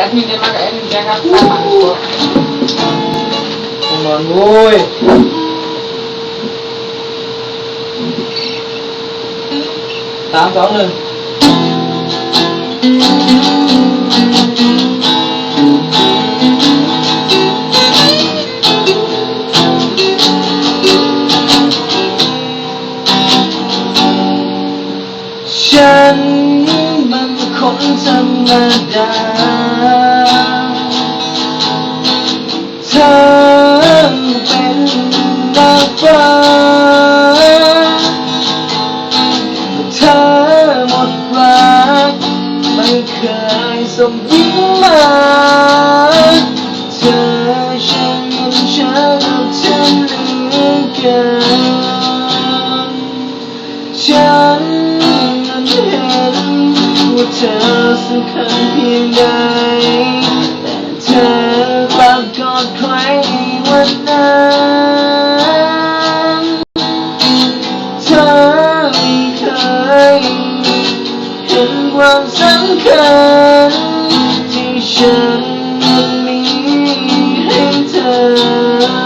แอดมินได้มากับแอดมินได้ค ธรรมดาเธอเป็นนางฟ้าเธอหมดรักไม่เคยสมยิ้มมาเธอช่างมันฉันกับฉันเหลือเกินฉันนั้นเห็นว่าเธอสำคัญเพียงใดแต่เธอ ไว้ในวันนั้นเธอไม่เคยเห็นความสำคัญที่ฉันมีให้เธอ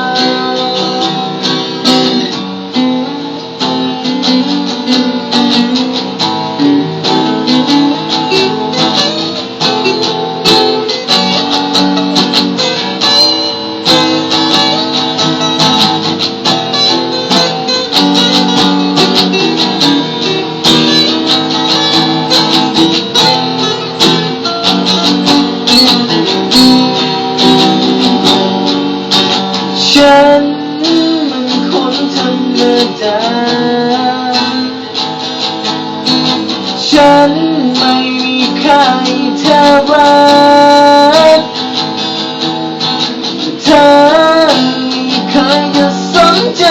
เธอรักเธอไม่เคยจะสนใจ